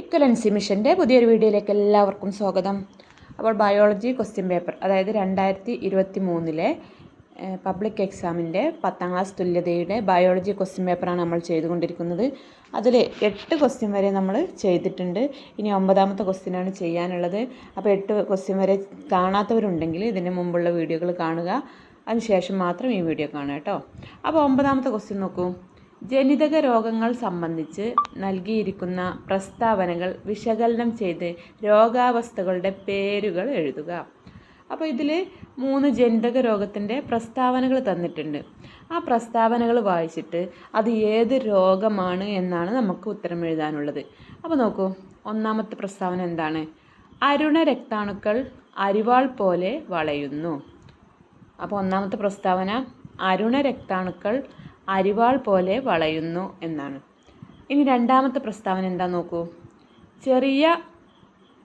Equivalency മിഷന്റെ പുതിയൊരു വീഡിയോയിലേക്ക് എല്ലാവർക്കും സ്വാഗതം. അപ്പോൾ ബയോളജി ക്വസ്റ്റ്യൻ പേപ്പർ അതായത് രണ്ടായിരത്തി ഇരുപത്തി മൂന്നിലെ പബ്ലിക് എക്സാമിന്റെ പത്താം ക്ലാസ് തുല്യതയുടെ ബയോളജി ക്വസ്റ്റ്യൻ പേപ്പറാണ് നമ്മൾ ചെയ്തുകൊണ്ടിരിക്കുന്നത്. അതിൽ എട്ട് ക്വസ്റ്റ്യൻ വരെ നമ്മൾ ചെയ്തിട്ടുണ്ട്. ഇനി ഒമ്പതാമത്തെ ക്വസ്റ്റ്യനാണ് ചെയ്യാനുള്ളത്. അപ്പോൾ എട്ട് ക്വസ്റ്റ്യൻ വരെ കാണാത്തവരുണ്ടെങ്കിൽ ഇതിന് മുമ്പുള്ള വീഡിയോകൾ കാണുക. അതിനുശേഷം മാത്രം ഈ വീഡിയോ കാണുക കേട്ടോ. അപ്പോൾ ഒമ്പതാമത്തെ ക്വസ്റ്റ്യൻ നോക്കൂ. ജനിതക രോഗങ്ങൾ സംബന്ധിച്ച് നൽകിയിരിക്കുന്ന പ്രസ്താവനകൾ വിശകലനം ചെയ്ത് രോഗാവസ്ഥകളുടെ പേരുകൾ എഴുതുക. അപ്പോൾ ഇതിൽ മൂന്ന് ജനിതക രോഗത്തിന്റെ പ്രസ്താവനകൾ തന്നിട്ടുണ്ട്. ആ പ്രസ്താവനകൾ വായിച്ചിട്ട് അത് ഏത് രോഗമാണ് എന്നാണ് നമുക്ക് ഉത്തരം എഴുതാനുള്ളത്. അപ്പോൾ നോക്കൂ ഒന്നാമത്തെ പ്രസ്താവന എന്താണ്? അരുണ രക്താണുക്കൾ അരിവാൾ പോലെ വളയുന്നു. അപ്പോൾ ഒന്നാമത്തെ പ്രസ്താവന അരുണ രക്താണുക്കൾ അരിവാൾ പോലെ വളയുന്നു എന്നാണ്. ഇനി രണ്ടാമത്തെ പ്രസ്താവന എന്താ നോക്കൂ? ചെറിയ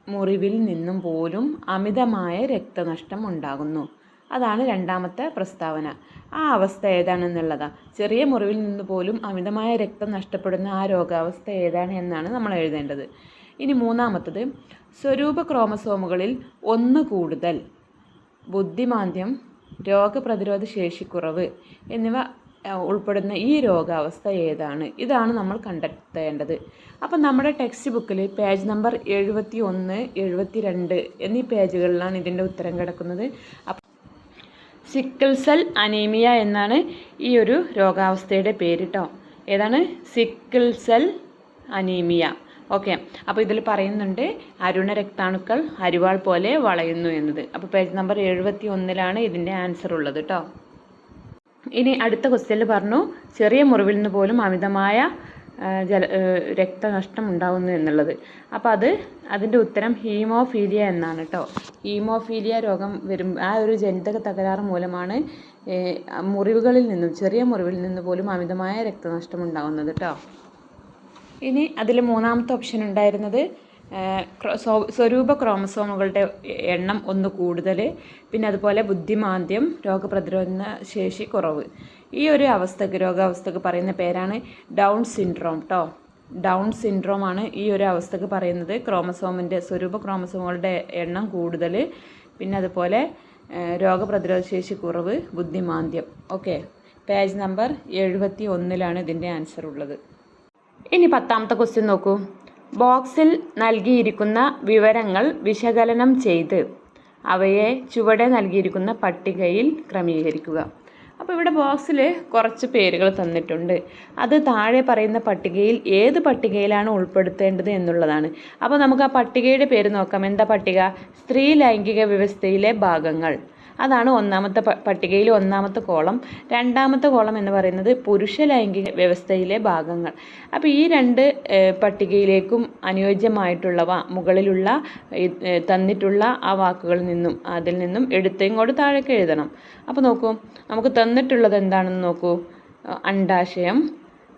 മുറിവിൽ നിന്നും പോലും അമിതമായ രക്തനഷ്ടം ഉണ്ടാകുന്നു. അതാണ് രണ്ടാമത്തെ പ്രസ്താവന. ആ അവസ്ഥ ഏതാണെന്നുള്ളതാണ് ചെറിയ മുറിവിൽ നിന്ന് പോലും അമിതമായ രക്തം നഷ്ടപ്പെടുന്ന ആ രോഗാവസ്ഥ ഏതാണ് എന്നാണ് നമ്മൾ എഴുതേണ്ടത്. ഇനി മൂന്നാമത്തത് സ്വരൂപ ക്രോമസോമുകളിൽ ഒന്ന് കൂടുതൽ ബുദ്ധിമാന്ദ്യം രോഗപ്രതിരോധ ശേഷിക്കുറവ് എന്നിവ ഉൾപ്പെടുന്ന ഈ രോഗാവസ്ഥ ഏതാണ്? ഇതാണ് നമ്മൾ കണ്ടെത്തേണ്ടത്. അപ്പം നമ്മുടെ ടെക്സ്റ്റ് ബുക്കിൽ പേജ് നമ്പർ എഴുപത്തി ഒന്ന് എഴുപത്തി രണ്ട് എന്നീ പേജുകളിലാണ് ഇതിന്റെ ഉത്തരം കിടക്കുന്നത്. സിക്കിൾ സെൽ അനീമിയ എന്നാണ് ഈ ഒരു രോഗാവസ്ഥയുടെ പേര് ഏതാണ്? സിക്കിൾ സെൽ അനീമിയ ഓക്കെ അപ്പോൾ ഇതിൽ പറയുന്നുണ്ട് അരുണ രക്താണുക്കൾ അരിവാൾ പോലെ വളയുന്നു എന്നത്. അപ്പോൾ പേജ് നമ്പർ എഴുപത്തി ഒന്നിലാണ് ഇതിന്റെ ആൻസർ ഉള്ളത് കേട്ടോ ഇനി അടുത്ത ക്വസ്റ്റ്യനിൽ പറഞ്ഞു ചെറിയ മുറിവിൽ നിന്ന് പോലും അമിതമായ ജല രക്തനഷ്ടം ഉണ്ടാകുന്നു എന്നുള്ളത്. അപ്പോൾ അത് അതിന്റെ ഉത്തരം ഹീമോഫീലിയ എന്നാണ് കേട്ടോ ഹീമോഫീലിയ രോഗം വരും ആ ഒരു ജനിതക തകരാറ് മൂലമാണ് മുറിവുകളിൽ നിന്നും ചെറിയ മുറിവിൽ നിന്ന് പോലും അമിതമായ രക്തനഷ്ടം ഉണ്ടാകുന്നത് കേട്ടോ ഇനി അതിൽ മൂന്നാമത്തെ ഓപ്ഷൻ ഉണ്ടായിരുന്നത് സ്വരൂപ ക്രോമസോമുകളുടെ എണ്ണം ഒന്ന് കൂടുതൽ പിന്നെ അതുപോലെ ബുദ്ധിമാന്ദ്യം രോഗപ്രതിരോധ ശേഷി കുറവ്. ഈ ഒരു അവസ്ഥക്ക് രോഗാവസ്ഥക്ക് പറയുന്ന പേരാണ് ഡൗൺ സിൻഡ്രോം കേട്ടോ ഡൗൺ സിൻഡ്രോം ആണ് ഈ ഒരു അവസ്ഥക്ക് പറയുന്നത്. ക്രോമസോമിന്റെ സ്വരൂപ ക്രോമസോമുകളുടെ എണ്ണം കൂടുതൽ പിന്നെ അതുപോലെ രോഗപ്രതിരോധ ശേഷി കുറവ് ബുദ്ധിമാന്ദ്യം. ഓക്കെ. പേജ് നമ്പർ എഴുപത്തി ഒന്നിലാണ് ഇതിന്റെ ആൻസർ ഉള്ളത്. ഇനി പത്താമത്തെ ക്വസ്റ്റ്യൻ നോക്കൂ. ബോക്സിൽ നൽകിയിരിക്കുന്ന വിവരങ്ങൾ വിശകലനം ചെയ്ത് അവയെ ചുവടെ നൽകിയിരിക്കുന്ന പട്ടികയിൽ ക്രമീകരിക്കുക. അപ്പോൾ ഇവിടെ ബോക്സിൽ കുറച്ച് പേരുകൾ തന്നിട്ടുണ്ട്. അത് താഴെ പറയുന്ന പട്ടികയിൽ ഏത് പട്ടികയിലാണ് ഉൾപ്പെടുത്തേണ്ടത് എന്നുള്ളതാണ്. അപ്പോൾ നമുക്ക് ആ പട്ടികയുടെ പേര് നോക്കാം. എന്താ പട്ടിക? സ്ത്രീ ലൈംഗിക വ്യവസ്ഥയിലെ ഭാഗങ്ങൾ. അതാണ് ഒന്നാമത്തെ പട്ടികയിൽ ഒന്നാമത്തെ കോളം. രണ്ടാമത്തെ കോളം എന്ന് പറയുന്നത് പുരുഷ ലൈംഗിക വ്യവസ്ഥയിലെ ഭാഗങ്ങൾ. അപ്പോൾ ഈ രണ്ട് പട്ടികയിലേക്കും അനുയോജ്യമായിട്ടുള്ളവ മുകളിലുള്ള തന്നിട്ടുള്ള ആ വാക്കുകളിൽ നിന്നും അതിൽ നിന്നും എടുത്ത് ഇങ്ങോട്ട് താഴേക്ക് എഴുതണം. അപ്പോൾ നോക്കൂ നമുക്ക് തന്നിട്ടുള്ളത് എന്താണെന്ന് നോക്കൂ. അണ്ടാശയം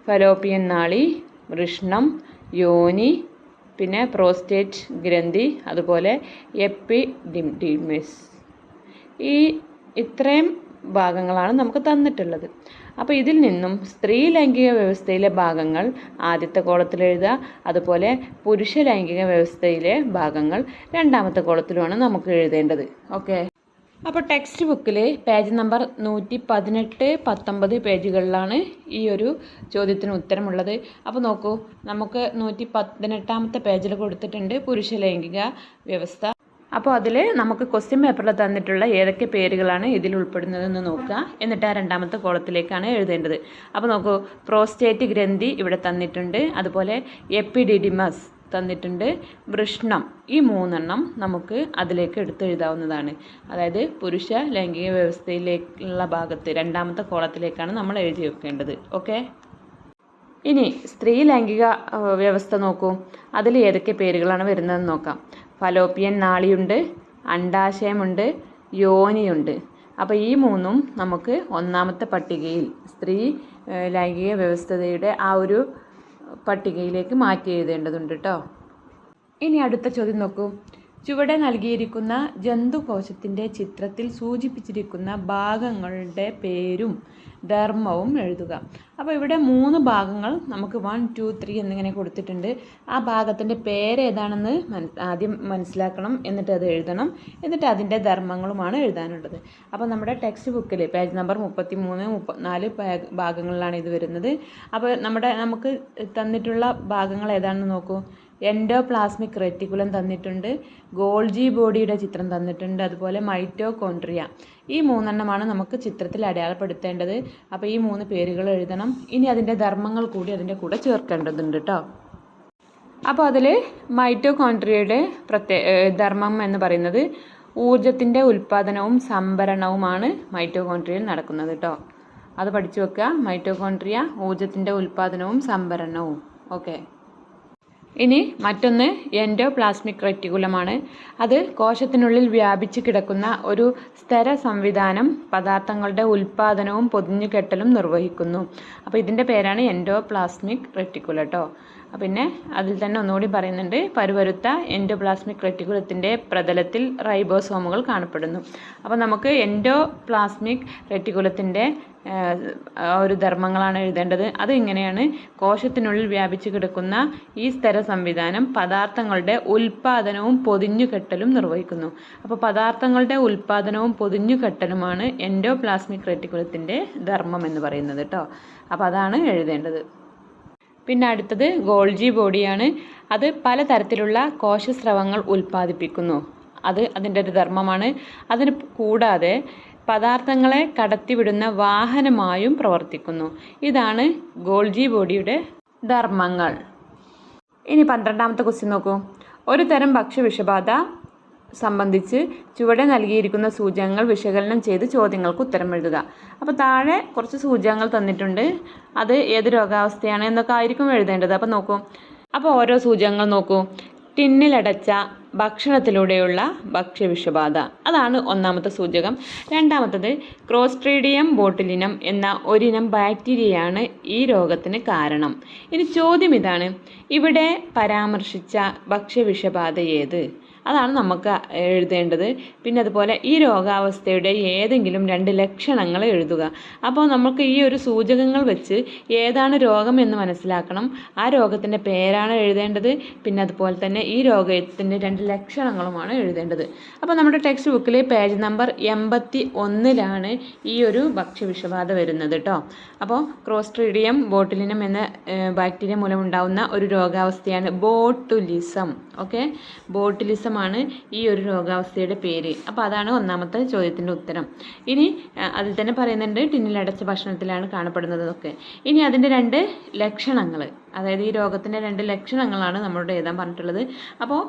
ഫലോപ്പിയൻ നാളി വൃഷ്ണം യോനി പിന്നെ പ്രോസ്റ്റേറ്റ് ഗ്രന്ഥി അതുപോലെ എപ്പിഡിമിസ് ഈ ഇത്രയും ഭാഗങ്ങളാണ് നമുക്ക് തന്നിട്ടുള്ളത്. അപ്പോൾ ഇതിൽ നിന്നും സ്ത്രീ ലൈംഗിക വ്യവസ്ഥയിലെ ഭാഗങ്ങൾ ആദ്യത്തെ കോളത്തിൽ എഴുതുക അതുപോലെ പുരുഷ ലൈംഗിക വ്യവസ്ഥയിലെ ഭാഗങ്ങൾ രണ്ടാമത്തെ കോളത്തിലുമാണ് നമുക്ക് എഴുതേണ്ടത്. ഓക്കെ? അപ്പോൾ ടെക്സ്റ്റ് ബുക്കിൽ പേജ് നമ്പർ നൂറ്റി പതിനെട്ട് പത്തൊമ്പത് പേജുകളിലാണ് ഈ ഒരു ചോദ്യത്തിന് ഉത്തരമുള്ളത്. അപ്പോൾ നോക്കൂ നമുക്ക് നൂറ്റി പതിനെട്ടാമത്തെ പേജിൽ കൊടുത്തിട്ടുണ്ട് പുരുഷ ലൈംഗിക വ്യവസ്ഥ. അപ്പോൾ അതിൽ നമുക്ക് ക്വസ്റ്റ്യൻ പേപ്പറിൽ തന്നിട്ടുള്ള ഏതൊക്കെ പേരുകളാണ് ഇതിൽ ഉൾപ്പെടുന്നതെന്ന് നോക്കുക. എന്നിട്ട് ആ രണ്ടാമത്തെ കോളത്തിലേക്കാണ് എഴുതേണ്ടത്. അപ്പോൾ നോക്കൂ പ്രോസ്റ്റേറ്റ് ഗ്രന്ഥി ഇവിടെ തന്നിട്ടുണ്ട്. അതുപോലെ എപ്പിഡിഡിമസ് തന്നിട്ടുണ്ട്. വൃഷ്ണം ഈ മൂന്നെണ്ണം നമുക്ക് അതിലേക്ക് എടുത്തെഴുതാവുന്നതാണ്. അതായത് പുരുഷ ലൈംഗിക വ്യവസ്ഥയിലേക്കുള്ള ഭാഗത്ത് രണ്ടാമത്തെ കോളത്തിലേക്കാണ് നമ്മൾ എഴുതി വെക്കേണ്ടത്. ഓക്കെ ഇനി സ്ത്രീ ലൈംഗിക വ്യവസ്ഥ നോക്കൂ. അതിൽ ഏതൊക്കെ പേരുകളാണ് വരുന്നതെന്ന് നോക്കാം. ഫലോപ്പിയൻ നാളിയുണ്ട് അണ്ടാശയമുണ്ട് യോനിയുണ്ട്. അപ്പോൾ ഈ മൂന്നും നമുക്ക് ഒന്നാമത്തെ പട്ടികയിൽ സ്ത്രീ ലൈംഗിക വ്യവസ്ഥതയുടെ ആ ഒരു പട്ടികയിലേക്ക് മാറ്റി എഴുതേണ്ടതുണ്ട് കേട്ടോ ഇനി അടുത്ത ചോദ്യം നോക്കൂ. ചുവടെ നൽകിയിരിക്കുന്ന ജന്തുകോശത്തിന്റെ ചിത്രത്തിൽ സൂചിപ്പിച്ചിരിക്കുന്ന ഭാഗങ്ങളുടെ പേരും ധർമ്മവും എഴുതുക. അപ്പോൾ ഇവിടെ മൂന്ന് ഭാഗങ്ങൾ നമുക്ക് വൺ ടു ത്രീ എന്നിങ്ങനെ കൊടുത്തിട്ടുണ്ട്. ആ ഭാഗത്തിന്റെ പേര് ഏതാണെന്ന് ആദ്യം മനസ്സിലാക്കണം എന്നിട്ട് അത് എഴുതണം എന്നിട്ട് അതിന്റെ ധർമ്മങ്ങളുമാണ് എഴുതാനുള്ളത്. അപ്പോൾ നമ്മുടെ ടെക്സ്റ്റ് ബുക്കിൽ പേജ് നമ്പർ മുപ്പത്തി മൂന്ന് മുപ്പത്തിനാല് ഭാഗങ്ങളിലാണ് ഇത് വരുന്നത്. അപ്പോൾ നമ്മുടെ നമുക്ക് തന്നിട്ടുള്ള ഭാഗങ്ങൾ ഏതാണെന്ന് നോക്കൂ. എൻഡോപ്ലാസ്മിക് റെറ്റിക്കുലം തന്നിട്ടുണ്ട് ഗോൾജി ബോഡിയുടെ ചിത്രം തന്നിട്ടുണ്ട് അതുപോലെ മൈറ്റോകോൺട്രിയ ഈ മൂന്നെണ്ണമാണ് നമുക്ക് ചിത്രത്തിൽ അടയാളപ്പെടുത്തേണ്ടത്. അപ്പോൾ ഈ മൂന്ന് പേരുകൾ എഴുതണം. ഇനി അതിന്റെ ധർമ്മങ്ങൾ കൂടി അതിന്റെ കൂടെ ചേർക്കേണ്ടതുണ്ട് കേട്ടോ അപ്പോൾ അതിൽ മൈറ്റോകോൺട്രിയയുടെ പ്രത്യേ ഏഹ് ധർമ്മം എന്ന് പറയുന്നത് ഊർജത്തിന്റെ ഉൽപ്പാദനവും സംഭരണവുമാണ് മൈറ്റോകോൺട്രിയയിൽ നടക്കുന്നത് കേട്ടോ അത് പഠിച്ചു വെക്കുക. മൈറ്റോകോൺട്രിയ ഊർജത്തിന്റെ ഉൽപ്പാദനവും സംഭരണവും. ഓക്കെ. ഇനി മറ്റൊന്ന് എൻഡോപ്ലാസ്മിക് റെറ്റിക്കുലമാണ് അത് കോശത്തിനുള്ളിൽ വ്യാപിച്ച് കിടക്കുന്ന ഒരു സ്ഥിര സംവിധാനം പദാർത്ഥങ്ങളുടെ ഉൽപ്പാദനവും പൊതിഞ്ഞുകെട്ടലും നിർവഹിക്കുന്നു. അപ്പോൾ ഇതിന്റെ പേരാണ് എൻഡോപ്ലാസ്മിക് റെറ്റിക്കുല കേട്ടോ പിന്നെ അതിൽ തന്നെ ഒന്നുകൂടി പറയുന്നുണ്ട് പരുവരുത്ത എൻഡോപ്ലാസ്മിക് റെറ്റിക്കുലത്തിന്റെ പ്രതലത്തിൽ റൈബോസോമുകൾ കാണപ്പെടുന്നു. അപ്പോൾ നമുക്ക് എൻഡോപ്ലാസ്മിക് റെറ്റിക്കുലത്തിന്റെ ഒരു ധർമ്മങ്ങളാണ് എഴുതേണ്ടത്. അത് ഇങ്ങനെയാണ്. കോശത്തിനുള്ളിൽ വ്യാപിച്ചു കിടക്കുന്ന ഈ സ്ഥിര സംവിധാനം പദാർത്ഥങ്ങളുടെ ഉൽപ്പാദനവും പൊതിഞ്ഞുകെട്ടലും നിർവഹിക്കുന്നു. അപ്പോൾ പദാർത്ഥങ്ങളുടെ ഉൽപ്പാദനവും പൊതിഞ്ഞുകെട്ടലുമാണ് എൻഡോപ്ലാസ്മിക് റെറ്റിക്കുലത്തിന്റെ ധർമ്മം എന്ന് പറയുന്നത് കേട്ടോ. അപ്പോൾ അതാണ് എഴുതേണ്ടത്. പിന്നെ അടുത്തത് ഗോൾജി ബോഡിയാണ്. അത് പലതരത്തിലുള്ള കോശസ്രവങ്ങൾ ഉൽപ്പാദിപ്പിക്കുന്നു. അത് അതിന്റെ ഒരു ധർമ്മമാണ്. അതിന് കൂടാതെ പദാർത്ഥങ്ങളെ കടത്തിവിടുന്ന വാഹനമായും പ്രവർത്തിക്കുന്നു. ഇതാണ് ഗോൾജി ബോഡിയുടെ ധർമ്മങ്ങൾ. ഇനി പന്ത്രണ്ടാമത്തെ ക്വസ്റ്റ്യൻ നോക്കൂ. ഒരു തരം ഭക്ഷ്യവിഷബാധ സംബന്ധിച്ച് ചുവടെ നൽകിയിരിക്കുന്ന സൂചകങ്ങൾ വിശകലനം ചെയ്ത് ചോദ്യങ്ങൾക്ക് ഉത്തരം എഴുതുക. അപ്പോൾ താഴെ കുറച്ച് സൂചകങ്ങൾ തന്നിട്ടുണ്ട്. അത് ഏത് രോഗാവസ്ഥയാണ് എന്നൊക്കെ ആയിരിക്കും എഴുതേണ്ടത്. അപ്പോൾ നോക്കൂ. അപ്പോൾ ഓരോ സൂചകങ്ങൾ നോക്കൂ. ടിന്നിലടച്ച ഭക്ഷണത്തിലൂടെയുള്ള ഭക്ഷ്യവിഷബാധ. അതാണ് ഒന്നാമത്തെ സൂചകം. രണ്ടാമത്തത് ക്രോസ്ട്രീഡിയം ബോട്ടിലിനം എന്ന ഒരിനം ബാക്ടീരിയയാണ് ഈ രോഗത്തിന് കാരണം. ഇനി ചോദ്യം ഇതാണ്. ഇവിടെ പരാമർശിച്ച ഭക്ഷ്യവിഷബാധ ഏത്? അതാണ് നമുക്ക് എഴുതേണ്ടത്. പിന്നെ അതുപോലെ ഈ രോഗാവസ്ഥയുടെ ഏതെങ്കിലും രണ്ട് ലക്ഷണങ്ങൾ എഴുതുക. അപ്പോൾ നമുക്ക് ഈ ഒരു സൂചകങ്ങൾ വെച്ച് ഏതാണ് രോഗം എന്ന് മനസ്സിലാക്കണം. ആ രോഗത്തിന്റെ പേരാണ് എഴുതേണ്ടത്. പിന്നെ അതുപോലെ തന്നെ ഈ രോഗത്തിന്റെ രണ്ട് ലക്ഷണങ്ങളുമാണ് എഴുതേണ്ടത്. അപ്പോൾ നമ്മുടെ ടെക്സ്റ്റ് ബുക്കിൽ പേജ് നമ്പർ എൺപത്തി ഒന്നിലാണ് ഈ ഒരു ഭക്ഷ്യവിഷബാധ വരുന്നത് കേട്ടോ. അപ്പോൾ ക്രോസ്ട്രീഡിയം ബോട്ടിലിനം എന്ന ബാക്ടീരിയ മൂലം ഉണ്ടാകുന്ന ഒരു രോഗാവസ്ഥയാണ് ബോട്ടുലിസം. ഓക്കെ? ബോട്ടുലിസമാണ് ഈ ഒരു രോഗാവസ്ഥയുടെ പേര്. അപ്പോൾ അതാണ് ഒന്നാമത്തെ ചോദ്യത്തിന്റെ ഉത്തരം. ഇനി അതിൽ തന്നെ പറയുന്നുണ്ട് ടിന്നിലടച്ച ഭക്ഷണത്തിലാണ് കാണപ്പെടുന്നതൊക്കെ ഇനി അതിന്റെ രണ്ട് ലക്ഷണങ്ങൾ അതായത് ഈ രോഗത്തിന്റെ രണ്ട് ലക്ഷണങ്ങളാണ് നമ്മളോട് എഴുതാൻ പറഞ്ഞിട്ടുള്ളത്. അപ്പോൾ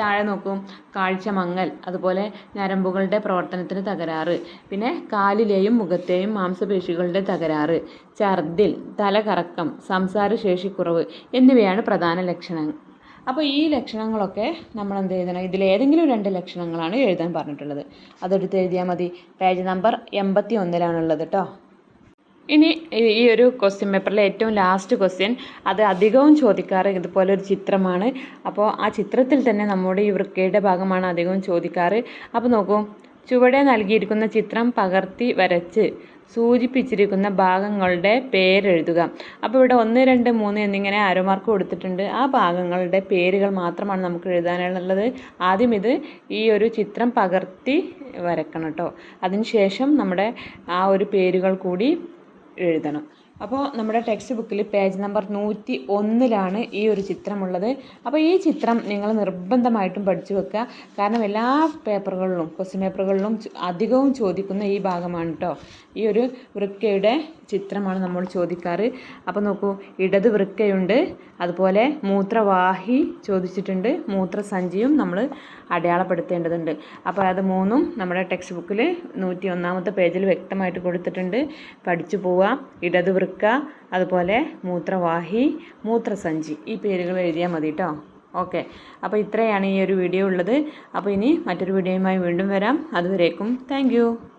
താഴെ നോക്കും. കാഴ്ച മങ്ങൽ അതുപോലെ ഞരമ്പുകളുടെ പ്രവർത്തനത്തിന് തകരാറ് പിന്നെ കാലിലെയും മുഖത്തെയും മാംസപേശികളുടെ തകരാറ് ഛർദിൽ തലകറക്കം സംസാരശേഷിക്കുറവ് എന്നിവയാണ് പ്രധാന ലക്ഷണങ്ങൾ. അപ്പോൾ ഈ ലക്ഷണങ്ങളൊക്കെ നമ്മൾ എന്ത് എഴുതണം ഇതിലേതെങ്കിലും രണ്ട് ലക്ഷണങ്ങളാണ് എഴുതാൻ പറഞ്ഞിട്ടുള്ളത്. അതെടുത്ത് എഴുതിയാൽ മതി. പേജ് നമ്പർ എൺപത്തി ഒന്നിലാണുള്ളത് കേട്ടോ ഇനി ഈ- ഒരു ക്വസ്റ്റ്യൻ പേപ്പറിലെ ഏറ്റവും ലാസ്റ്റ് ക്വസ്റ്റ്യൻ അത് അധികവും ചോദിക്കാറ് ഇതുപോലെ ഒരു ചിത്രമാണ്. അപ്പോൾ ആ ചിത്രത്തിൽ തന്നെ നമ്മുടെ ഈ വൃക്കയുടെ ഭാഗമാണ് അധികവും ചോദിക്കാറ്. അപ്പോൾ നോക്കൂ. ചുവടെ നൽകിയിരിക്കുന്ന ചിത്രം പകർത്തി വരച്ച്. സൂചിപ്പിച്ചിരിക്കുന്ന ഭാഗങ്ങളുടെ പേരെഴുതുക. അപ്പോൾ ഇവിടെ ഒന്ന് രണ്ട് മൂന്ന് എന്നിങ്ങനെ ആരോ മാർക്ക് കൊടുത്തിട്ടുണ്ട്. ആ ഭാഗങ്ങളുടെ പേരുകൾ മാത്രമാണ് നമുക്ക് എഴുതാനുള്ളത്. ആദ്യം ഇത് ഈ ഒരു ചിത്രം പകർത്തി വരക്കണം കേട്ടോ. അതിനുശേഷം നമ്മുടെ ആ ഒരു പേരുകൾ കൂടി എഴുതണം. അപ്പോൾ നമ്മുടെ ടെക്സ്റ്റ് ബുക്കിൽ പേജ് നമ്പർ നൂറ്റി ഒന്നിലാണ് ഈ ഒരു ചിത്രമുള്ളത്. അപ്പോൾ ഈ ചിത്രം നിങ്ങൾ നിർബന്ധമായിട്ടും പഠിച്ചു വെക്കുക. കാരണം എല്ലാ പേപ്പറുകളിലും ക്വസ്റ്റ്യൻ പേപ്പറുകളിലും അധികവും ചോദിക്കുന്ന ഈ ഭാഗമാണ് കേട്ടോ ഈ ഒരു വൃക്കയുടെ ചിത്രമാണ് നമ്മൾ ചോദിക്കാറ്. അപ്പോൾ നോക്കൂ ഇടത് വൃക്കയുണ്ട് അതുപോലെ മൂത്രവാഹി ചോദിച്ചിട്ടുണ്ട് മൂത്രസഞ്ചിയും നമ്മൾ അടയാളപ്പെടുത്തേണ്ടതുണ്ട്. അപ്പോൾ അത് മൂന്നും നമ്മുടെ ടെക്സ്റ്റ് ബുക്കിൽ നൂറ്റി ഒന്നാമത്തെ പേജിൽ വ്യക്തമായിട്ട് കൊടുത്തിട്ടുണ്ട്. പഠിച്ചു പോവുക ഇടത് വൃക്ക അതുപോലെ മൂത്രവാഹി മൂത്രസഞ്ചി. ഈ പേരുകൾ എഴുതിയാൽ മതി കേട്ടോ ഓക്കെ. അപ്പോൾ ഇത്രയാണ് ഈ ഒരു വീഡിയോ ഉള്ളത്. അപ്പോൾ ഇനി മറ്റൊരു വീഡിയോയുമായി വീണ്ടും വരാം. അതുവരേക്കും താങ്ക്